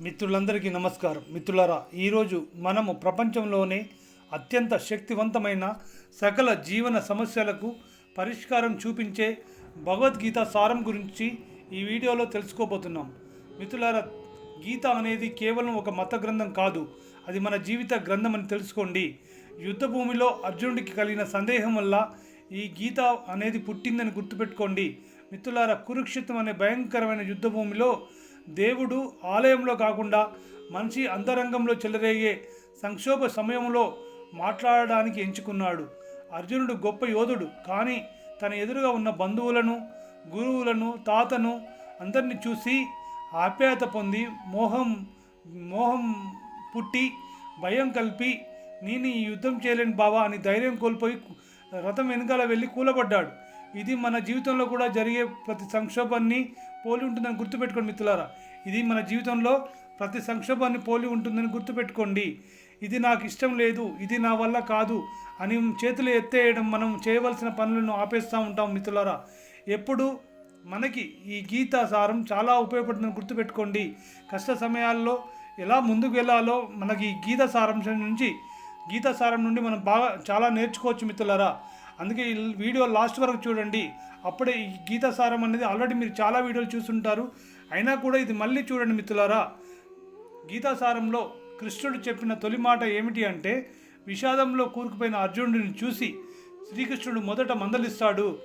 మిత్రులందరికీ నమస్కారం. మిత్రులారా ఈరోజు మనము ప్రపంచంలోనే అత్యంత శక్తివంతమైన సకల జీవన సమస్యలకు పరిష్కారం చూపించే భగవద్గీత సారం గురించి ఈ వీడియోలో తెలుసుకోబోతున్నాం. మిత్రులారా గీత అనేది కేవలం ఒక మత గ్రంథం కాదు. అది మన జీవిత గ్రంథం అని తెలుసుకోండి. యుద్ధభూమిలో అర్జునుడికి కలిగిన సందేహం వల్ల ఈ గీత అనేది పుట్టిందని గుర్తుపెట్టుకోండి. మిత్రులారా కురుక్షేత్రం అనే భయంకరమైన యుద్ధభూమిలో దేవుడు ఆలయంలో కాకుండా మనిషి అంతరంగంలో చెలరేగే సంక్షోభ సమయంలో మాట్లాడడానికి ఎంచుకున్నాడు. అర్జునుడు గొప్ప యోధుడు. కానీ తన ఎదురుగా ఉన్న బంధువులను గురువులను తాతను అందరిని చూసి ఆప్యాయత పొంది మోహం మోహం పుట్టి భయం కలిపి నేను ఈ యుద్ధం చేయలేను బావా అని ధైర్యం కోల్పోయి రథం వెనకాల వెళ్ళి కూలబడ్డాడు. ఇది మన జీవితంలో కూడా జరిగే ప్రతి సంక్షోభాన్ని పోలి ఉంటుందని గుర్తుపెట్టుకోండి మిత్రులారా. ఇది మన జీవితంలో ప్రతి సంక్షోభాన్ని పోలి ఉంటుందని గుర్తుపెట్టుకోండి. ఇది నాకు ఇష్టం లేదు ఇది నా వల్ల కాదు అని చేతులు ఎత్తేయడం మనం చేయవలసిన పనులను ఆపేస్తూ ఉంటాం మిత్రులారా. ఎప్పుడు మనకి ఈ గీతా సారం చాలా ఉపయోగపడుతుందని గుర్తుపెట్టుకోండి. కష్ట సమయాల్లో ఎలా ముందుకు వెళ్ళాలో మనకి ఈ గీత సారాంశం నుంచి గీతా సారం నుండి మనం బాగా చాలా నేర్చుకోవచ్చు మిత్రులారా. అందుకే ఈ వీడియో లాస్ట్ వరకు చూడండి. అప్పుడే ఈ గీతాసారం అనేది ఆల్రెడీ మీరు చాలా వీడియోలు చూస్తుంటారు. అయినా కూడా ఇది మళ్ళీ చూడండి మిత్రులారా. గీతాసారంలో కృష్ణుడు చెప్పిన తొలి మాట ఏమిటి అంటే విషాదంలో కూరుకుపోయిన అర్జునుడిని చూసి శ్రీకృష్ణుడు మొదట మందలిస్తాడు.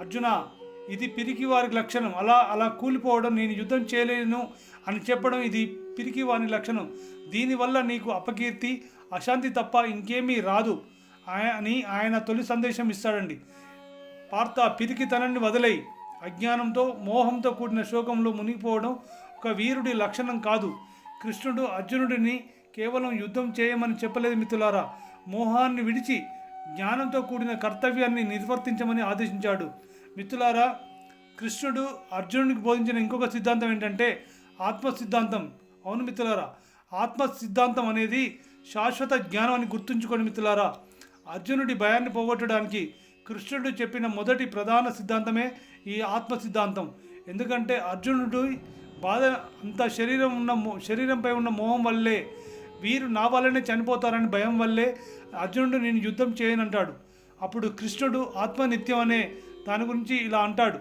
అర్జున ఇది పిరికి వారి లక్షణం. అలా అలా కూలిపోవడం నేను యుద్ధం చేయలేను అని చెప్పడం ఇది పిరికి వారి లక్షణం. దీనివల్ల నీకు అపకీర్తి అశాంతి తప్ప ఇంకేమీ రాదు. అని ఆయన తొలి సందేశం ఇస్తాడండి. పార్త తనని వదిలేయి. అజ్ఞానంతో మోహంతో కూడిన శోకంలో మునిగిపోవడం ఒక వీరుడి లక్షణం కాదు. కృష్ణుడు అర్జునుడిని కేవలం యుద్ధం చేయమని చెప్పలేదు మిత్రులారా. మోహాన్ని విడిచి జ్ఞానంతో కూడిన కర్తవ్యాన్ని నిర్వర్తించమని ఆదేశించాడు. మిత్రులారా కృష్ణుడు అర్జునుడికి బోధించిన ఇంకొక సిద్ధాంతం ఏంటంటే ఆత్మ సిద్ధాంతం అవును మిత్రులారా ఆత్మ సిద్ధాంతం అనేది శాశ్వత జ్ఞానం అని గుర్తుంచుకోండి మిత్రులారా. అర్జునుడి భయాన్ని పోగొట్టడానికి కృష్ణుడు చెప్పిన మొదటి ప్రధాన సిద్ధాంతమే ఈ ఆత్మ సిద్ధాంతం ఎందుకంటే అర్జునుడు బాధ అంత శరీరం ఉన్న శరీరంపై ఉన్న మోహం వల్లే వీరు నా వల్లనే చనిపోతారని భయం వల్లే అర్జునుడు నేను యుద్ధం చేయనంటాడు. అప్పుడు కృష్ణుడు ఆత్మనిత్యం అనే దాని గురించి ఇలా అంటాడు.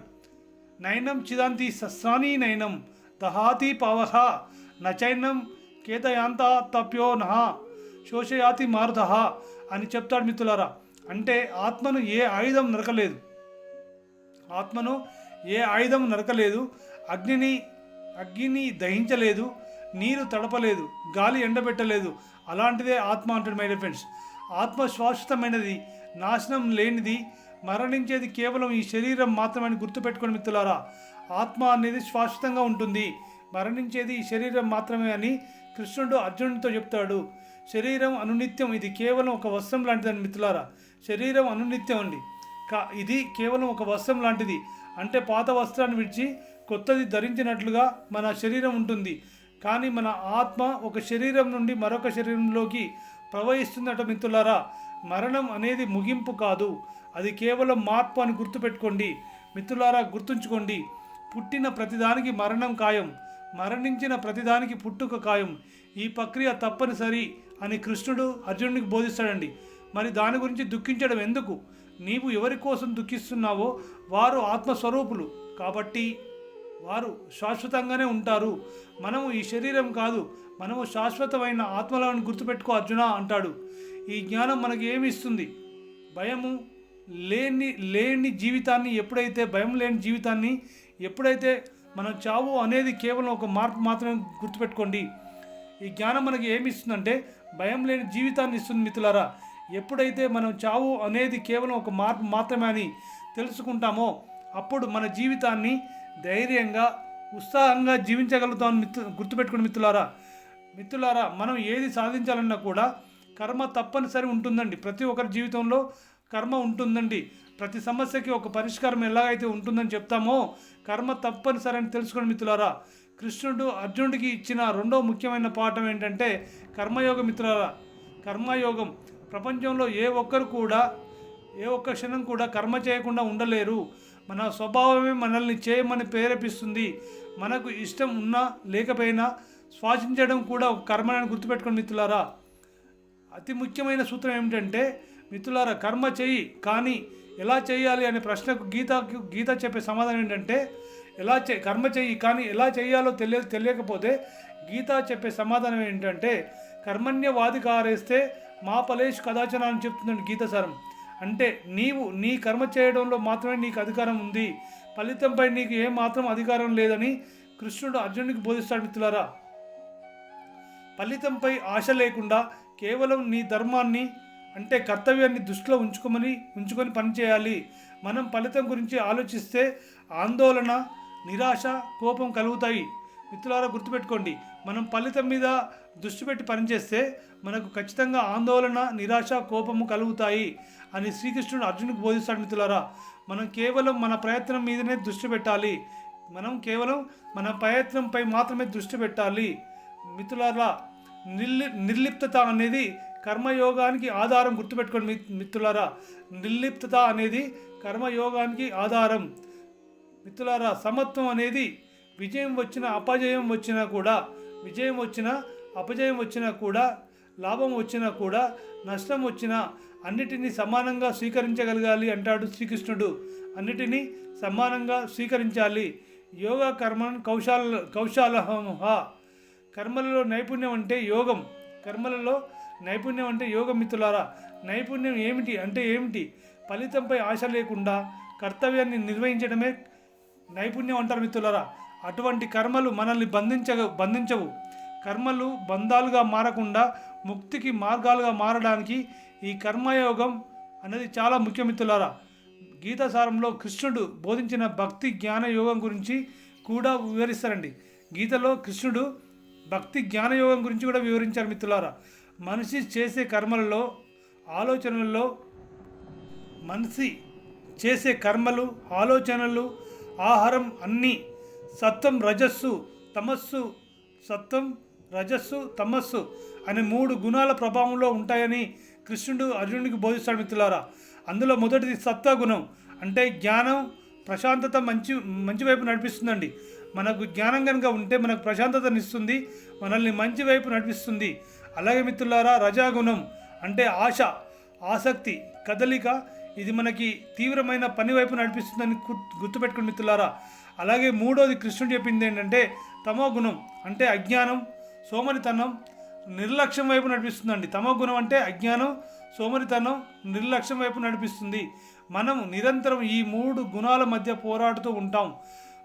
నయనం చిదాంతి సస్రాని నయనం దహాతి పవహ నచైనం కేతయాంత తప్యో నహ శోషయాతి మారుత అని చెప్తాడు మిత్రులారా. అంటే ఆత్మను ఏ ఆయుధం నరకలేదు. ఆత్మను ఏ ఆయుధం నరకలేదు. అగ్నిని అగ్నిని దహించలేదు. నీరు తడపలేదు. గాలి ఎండబెట్టలేదు. అలాంటిదే ఆత్మ అంటాడు మై ఫ్రెండ్స్. ఆత్మ శాశ్వతమైనది నాశనం లేనిది మరణించేది కేవలం ఈ శరీరం మాత్రమే అని గుర్తుపెట్టుకోండి మిత్రులారా. ఆత్మ అనేది శాశ్వతంగా ఉంటుంది. మరణించేది ఈ శరీరం మాత్రమే అని కృష్ణుడు అర్జునుడితో చెప్తాడు. శరీరం అనునిత్యం. ఇది కేవలం ఒక వస్త్రం లాంటిదని మిత్రులారా శరీరం అనునిత్యం అండి. కా ఇది కేవలం ఒక వస్త్రం లాంటిది. అంటే పాత వస్త్రాన్ని విడిచి కొత్తది ధరించినట్లుగా మన శరీరం ఉంటుంది. కానీ మన ఆత్మ ఒక శరీరం నుండి మరొక శరీరంలోకి ప్రవహిస్తుందట మిత్రులారా. మరణం అనేది ముగింపు కాదు. అది కేవలం మార్పు అని గుర్తుపెట్టుకోండి. మిత్రులారా గుర్తుంచుకోండి. పుట్టిన ప్రతిదానికి మరణం ఖాయం. మరణించిన ప్రతిదానికి పుట్టుక ఖాయం. ఈ ప్రక్రియ తప్పనిసరి. అని కృష్ణుడు అర్జునుడికి బోధిస్తాడండి. మరి దాని గురించి దుఃఖించడం ఎందుకు? నీవు ఎవరి కోసం దుఃఖిస్తున్నావో వారు ఆత్మస్వరూపులు. కాబట్టి వారు శాశ్వతంగానే ఉంటారు. మనము ఈ శరీరం కాదు మనము శాశ్వతమైన ఆత్మలను గుర్తుపెట్టుకో అర్జున అంటాడు. ఈ జ్ఞానం మనకి ఏమి ఇస్తుంది? భయము లేని లేని జీవితాన్ని ఎప్పుడైతే భయం లేని జీవితాన్ని ఎప్పుడైతే మనం చావు అనేది కేవలం ఒక మార్పు మాత్రమే గుర్తుపెట్టుకోండి. ఈ జ్ఞానం మనకి ఏమి ఇస్తుందంటే భయం లేని జీవితాన్ని ఇస్తుంది మిత్రులారా. ఎప్పుడైతే మనం చావు అనేది కేవలం ఒక మార్పు మాత్రమే అని తెలుసుకుంటామో అప్పుడు మన జీవితాన్ని ధైర్యంగా ఉత్సాహంగా జీవించగలుగుతాం మిత్రు గుర్తుపెట్టుకుని మిత్రులారా. మిత్రులారా మనం ఏది సాధించాలన్నా కూడా కర్మ తప్పనిసరి ఉంటుందండి. ప్రతి ఒక్కరి జీవితంలో కర్మ ఉంటుందండి. ప్రతి సమస్యకి ఒక పరిష్కారం ఎలాగైతే ఉంటుందని చెప్తామో కర్మ తప్పనిసరి అని తెలుసుకోండి మిత్రులారా. కృష్ణుడు అర్జునుడికి ఇచ్చిన రెండో ముఖ్యమైన పాఠం ఏంటంటే కర్మయోగ మిత్రులారా కర్మయోగం. ప్రపంచంలో ఏ ఒక్కరు కూడా ఏ ఒక్క క్షణం కూడా కర్మ చేయకుండా ఉండలేరు. మన స్వభావమే మనల్ని చేయమని ప్రేరేపిస్తుంది. మనకు ఇష్టం ఉన్నా లేకపోయినా శ్వాసించడం కూడా ఒక కర్మని గుర్తుపెట్టుకోండి మిత్రులారా. అతి ముఖ్యమైన సూత్రం ఏమిటంటే మిత్రులారా కర్మ చేయి కానీ ఎలా చేయాలి అనే ప్రశ్నకు గీతకు గీత చెప్పే సమాధానం ఏంటంటే ఎలా చే కర్మ చెయ్యి కానీ ఎలా చేయాలో తెలియ తెలియకపోతే గీత చెప్పే సమాధానం ఏంటంటే కర్మణ్యవాది కారేస్తే మా పలేష్ కదాచన అని చెప్తుందండి గీత సారం. అంటే నీవు నీ కర్మ చేయడంలో మాత్రమే నీకు అధికారం ఉంది. ఫలితంపై నీకు ఏ మాత్రం అధికారం లేదని కృష్ణుడు అర్జునుడికి బోధిస్తాడు మిత్రులారా. ఫలితంపై ఆశ లేకుండా కేవలం నీ ధర్మాన్ని అంటే కర్తవ్యాన్ని దృష్టిలో ఉంచుకోమని ఉంచుకొని పనిచేయాలి మనం ఫలితం గురించి ఆలోచిస్తే ఆందోళన నిరాశ కోపం కలుగుతాయి. మిత్రులారా గుర్తుపెట్టుకోండి. మనం ఫలితం మీద దృష్టి పెట్టి పనిచేస్తే మనకు ఖచ్చితంగా ఆందోళన నిరాశ కోపము కలుగుతాయి అని శ్రీకృష్ణుడు అర్జునుడికి బోధిస్తాడు మిత్రులారా. మనం కేవలం మన ప్రయత్నం మీదనే దృష్టి పెట్టాలి. మనం కేవలం మన ప్రయత్నంపై మాత్రమే దృష్టి పెట్టాలి. మిత్రులారా నిర్లి నిర్లిప్తత అనేది కర్మయోగానికి ఆధారం గుర్తుపెట్టుకోండి మిత్రులారా. నిర్లిప్తత అనేది కర్మయోగానికి ఆధారం. మిత్రులారా సమత్వం అనేది విజయం వచ్చిన అపజయం వచ్చినా కూడా విజయం వచ్చిన అపజయం వచ్చినా కూడా లాభం వచ్చినా కూడా నష్టం వచ్చినా అన్నిటినీ సమానంగా స్వీకరించగలగాలి అంటాడు శ్రీకృష్ణుడు. అన్నిటినీ సమానంగా స్వీకరించాలి. యోగా కర్మ కౌశాల కౌశాలహ కర్మలలో నైపుణ్యం అంటే యోగం. కర్మలలో నైపుణ్యం అంటే యోగం మిత్రులారా నైపుణ్యం ఏమిటి అంటే ఏమిటి? ఫలితంపై ఆశ లేకుండా కర్తవ్యాన్ని నిర్వహించడమే నైపుణ్యం అంటారు మిత్రులారా. అటువంటి కర్మలు మనల్ని బంధించ బంధించవు. కర్మలు బంధాలుగా మారకుండా ముక్తికి మార్గాలుగా మారడానికి ఈ కర్మయోగం అనేది చాలా ముఖ్య మిత్రులారా. గీతాసారంలో కృష్ణుడు బోధించిన భక్తి జ్ఞాన యోగం గురించి కూడా వివరిస్తారండి. గీతలో కృష్ణుడు భక్తి జ్ఞాన యోగం గురించి కూడా వివరించారు మిత్రులారా. మనిషి చేసే కర్మలలో ఆలోచనల్లో మనిషి చేసే కర్మలు ఆలోచనలు ఆహారం అన్నీ సత్వం రజస్సు తమస్సు సత్వం రజస్సు తమస్సు అనే మూడు గుణాల ప్రభావంలో ఉంటాయని కృష్ణుడు అర్జునుడికి బోధిస్తాడు మిత్రులారా. అందులో మొదటిది సత్వగుణం అంటే జ్ఞానం ప్రశాంతత మంచి మంచి వైపు నడిపిస్తుందండి. మనకు జ్ఞానం కనుక ఉంటే మనకు ప్రశాంతతనిస్తుంది మనల్ని మంచి వైపు నడిపిస్తుంది. అలాగే మిత్రులారా రజాగుణం అంటే ఆశ ఆసక్తి కదలిక ఇది మనకి తీవ్రమైన పని వైపు నడిపిస్తుందని గుర్తుపెట్టుకుని మిత్రులారా. అలాగే మూడోది కృష్ణుడు చెప్పింది ఏంటంటే తమో గుణం అంటే అజ్ఞానం సోమరితనం నిర్లక్ష్యం వైపు నడిపిస్తుందండి. తమో గుణం అంటే అజ్ఞానం సోమరితనం నిర్లక్ష్యం వైపు నడిపిస్తుంది. మనం నిరంతరం ఈ మూడు గుణాల మధ్య పోరాడుతూ ఉంటాం.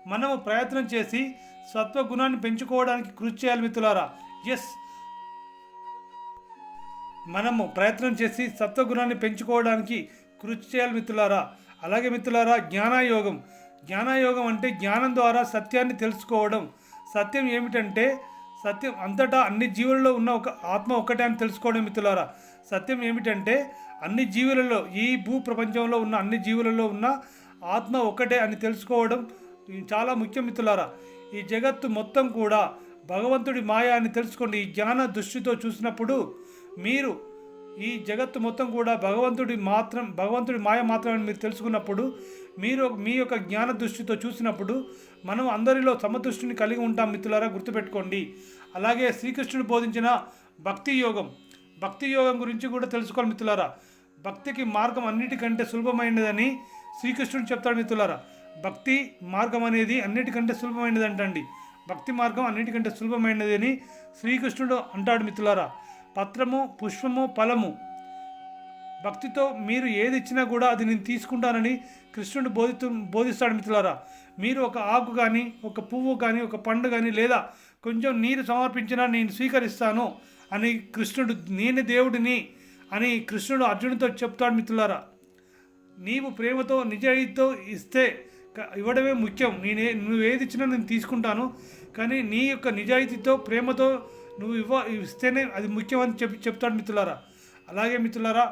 మనము ప్రయత్నం చేసి సత్వగుణాన్ని పెంచుకోవడానికి కృషి చేయాలి మిత్రులారా. ఎస్ మనము ప్రయత్నం చేసి సత్వగుణాన్ని పెంచుకోవడానికి కృషి చేయాలి మిత్రులారా. అలాగే మిత్రులారా జ్ఞానయోగం. జ్ఞానయోగం అంటే జ్ఞానం ద్వారా సత్యాన్ని తెలుసుకోవడం. సత్యం ఏమిటంటే సత్యం అంతటా అన్ని జీవులలో ఉన్న ఒక ఆత్మ ఒక్కటే అని తెలుసుకోవడం మిత్రులారా. సత్యం ఏమిటంటే అన్ని జీవులలో ఈ భూ ప్రపంచంలో ఉన్న అన్ని జీవులలో ఉన్న ఆత్మ ఒక్కటే అని తెలుసుకోవడం చాలా ముఖ్యం మిత్రులారా. ఈ జగత్తు మొత్తం కూడా భగవంతుడి మాయ అని తెలుసుకోండి ఈ జ్ఞాన దృష్టితో చూసినప్పుడు మీరు ఈ జగత్తు మొత్తం కూడా భగవంతుడి మాత్రం భగవంతుడి మాయ మాత్రమే మీరు తెలుసుకున్నప్పుడు మీరు మీ యొక్క జ్ఞాన దృష్టితో చూసినప్పుడు మనం అందరిలో సమదృష్టిని కలిగి ఉంటాం మిత్రులారా గుర్తుపెట్టుకోండి. అలాగే శ్రీకృష్ణుడు బోధించిన భక్తి యోగం భక్తి యోగం గురించి కూడా తెలుసుకోవాలి మిత్రులారా. భక్తికి మార్గం అన్నిటికంటే సులభమైనదని శ్రీకృష్ణుడు చెప్తాడు మిత్రులారా. భక్తి మార్గం అనేది అన్నిటికంటే సులభమైనది అంటండి భక్తి మార్గం అన్నిటికంటే సులభమైనది అని శ్రీకృష్ణుడు అంటాడు మిత్రులారా. పత్రము పుష్పము ఫలము. భక్తితో మీరు ఏది ఇచ్చినా కూడా అది నేను తీసుకుంటానని కృష్ణుడు బోధితు బోధిస్తాడు మిత్రులారా. మీరు ఒక ఆకు కానీ ఒక పువ్వు కానీ ఒక పండు కానీ లేదా కొంచెం నీరు సమర్పించినా నేను స్వీకరిస్తాను అని కృష్ణుడు నేను దేవుడిని అని కృష్ణుడు అర్జునుడితో చెప్తాడు మిత్రులారా. నీవు ప్రేమతో నిజాయితీతో ఇస్తే ఇవ్వడమే ముఖ్యం. నేనే నువ్వు ఏది ఇచ్చినా నేను తీసుకుంటాను. కానీ నీ యొక్క నిజాయితీతో ప్రేమతో నువ్వు ఇవ్వ ఇస్తేనే అది ముఖ్యం అని చెప్తాడు మిత్రులారా. అలాగే మిత్రులారా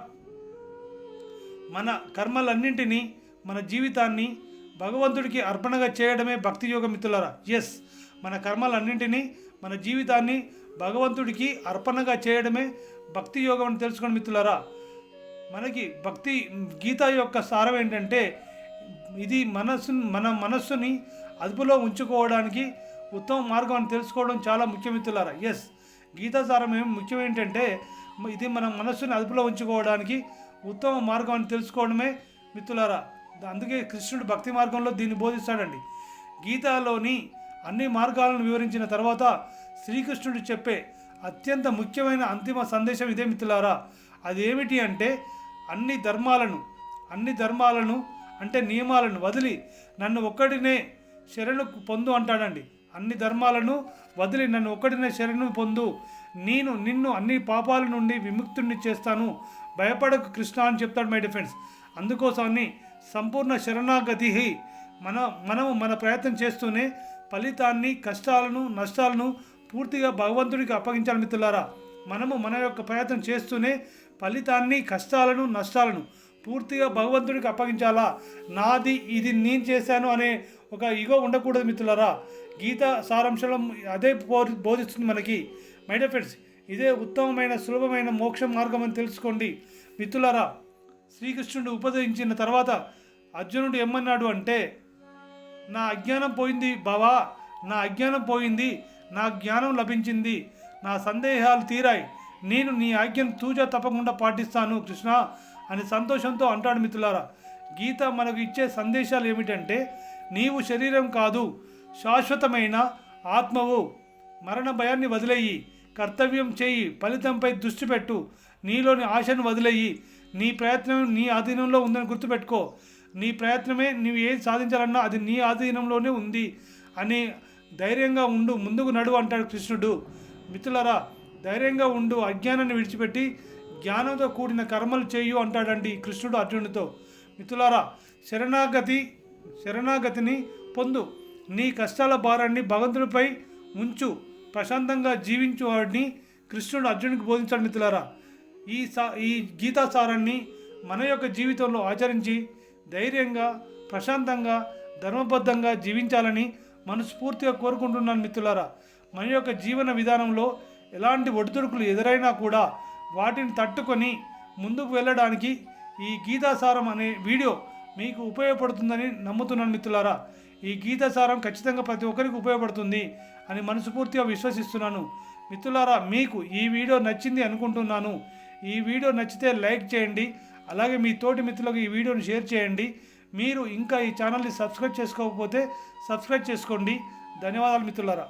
మన కర్మలన్నింటినీ మన జీవితాన్ని భగవంతుడికి అర్పణగా చేయడమే భక్తి యోగ మిత్రులారా. ఎస్ మన కర్మలన్నింటినీ మన జీవితాన్ని భగవంతుడికి అర్పణగా చేయడమే భక్తి యోగం అని తెలుసుకోండి మిత్రులారా. మనకి భక్తి గీత యొక్క సారం ఏంటంటే ఇది మనస్సు మన మనస్సుని అదుపులో ఉంచుకోవడానికి ఉత్తమ మార్గం అని తెలుసుకోవడం చాలా ముఖ్యం మిత్రులారా ఎస్ గీతాసారం ఏం ముఖ్యం ఏంటంటే ఇది మన మనస్సుని అదుపులో ఉంచుకోవడానికి ఉత్తమ మార్గం అని తెలుసుకోవడమే మిత్రులారా. అందుకే కృష్ణుడు భక్తి మార్గంలో దీన్ని బోధిస్తాడండి. గీతాలోని అన్ని మార్గాలను వివరించిన తర్వాత శ్రీకృష్ణుడు చెప్పే అత్యంత ముఖ్యమైన అంతిమ సందేశం ఇదే మిత్రులారా. అది ఏమిటి అంటే అన్ని ధర్మాలను అన్ని ధర్మాలను అంటే నియమాలను వదిలి నన్ను ఒక్కడినే శరణు పొందు అంటాడండి. అన్ని ధర్మాలను వదిలి నన్ను ఒక్కడినే శరణు పొందు. నేను నిన్ను అన్ని పాపాల నుండి విముక్తుడిని చేస్తాను. భయపడకు కృష్ణ అని చెప్తాడు మై డిఫెన్స్ అందుకోసమని సంపూర్ణ శరణాగతి మన మనము మన ప్రయత్నం చేస్తూనే ఫలితాన్ని కష్టాలను నష్టాలను పూర్తిగా భగవంతుడికి అప్పగించాలి మిత్రులారా. మనము మన యొక్క ప్రయత్నం చేస్తూనే ఫలితాన్ని కష్టాలను నష్టాలను పూర్తిగా భగవంతుడికి అప్పగించాలా? నాది ఇది నేను చేశాను అనే ఒక ఇగో ఉండకూడదు మిత్రులారా. గీత సారాంశంలో అదే బోధి బోధిస్తుంది మనకి. మైడ ఫ్రెండ్స్ ఇదే ఉత్తమమైన సులభమైన మోక్ష మార్గం అని తెలుసుకోండి. మిత్రులారా శ్రీకృష్ణుడు ఉపదేశించిన తర్వాత అర్జునుడు ఏమన్నాడు అంటే నా అజ్ఞానం పోయింది బావా నా అజ్ఞానం పోయింది నా జ్ఞానం లభించింది నా సందేహాలు తీరాయి నేను నీ ఆజ్ఞను తూజా తప్పకుండా పాటిస్తాను కృష్ణ అని సంతోషంతో అంటాడు మిత్రులారా. గీత మనకు ఇచ్చే సందేశాలు ఏమిటంటే నీవు శరీరం కాదు శాశ్వతమైన ఆత్మవు మరణ భయాన్ని వదిలేయి కర్తవ్యం చేయి ఫలితంపై దృష్టి పెట్టు నీలోని ఆశను వదిలేయి. నీ ప్రయత్నం నీ ఆధీనంలో ఉందని గుర్తుపెట్టుకో. నీ ప్రయత్నమే నువ్వు ఏం సాధించాలన్నా అది నీ ఆధీనంలోనే ఉంది అని ధైర్యంగా ఉండు ముందుకు నడువు అంటాడు కృష్ణుడు. మిత్రులరా ధైర్యంగా ఉండు అజ్ఞానాన్ని విడిచిపెట్టి జ్ఞానంతో కూడిన కర్మలు చేయు అంటాడండి కృష్ణుడు అర్జునుడితో. మిత్రులారా శరణాగతి శరణాగతిని పొందు. నీ కష్టాల భారాన్ని భగవంతుడిపై ఉంచు. ప్రశాంతంగా జీవించు వాడిని కృష్ణుడు అర్జునుడికి బోధించాడు మిత్రులారా. ఈ సా ఈ గీతా సారాన్ని మన యొక్క జీవితంలో ఆచరించి ధైర్యంగా ప్రశాంతంగా ధర్మబద్ధంగా జీవించాలని మనస్ఫూర్తిగా కోరుకుంటున్నాను మిత్రులారా. మన యొక్క జీవన విధానంలో ఎలాంటి ఒడిదుడుకులు ఎదురైనా కూడా వాటిని తట్టుకొని ముందుకు వెళ్ళడానికి ఈ గీతాసారం అనే వీడియో మీకు ఉపయోగపడుతుందని నమ్ముతున్నాను మిత్రులారా. ఈ గీత సారం ఖచ్చితంగా ప్రతి ఒక్కరికి ఉపయోగపడుతుంది అని మనస్ఫూర్తిగా విశ్వసిస్తున్నాను. మిత్రులారా మీకు ఈ వీడియో నచ్చింది అనుకుంటున్నాను. ఈ వీడియో నచ్చితే లైక్ చేయండి అలాగే మీ తోటి మిత్రులకు ఈ వీడియోను షేర్ చేయండి. మీరు ఇంకా ఈ ఛానల్ని సబ్స్క్రైబ్ చేసుకోకపోతే సబ్స్క్రైబ్ చేసుకోండి. ధన్యవాదాలు మిత్రులారా.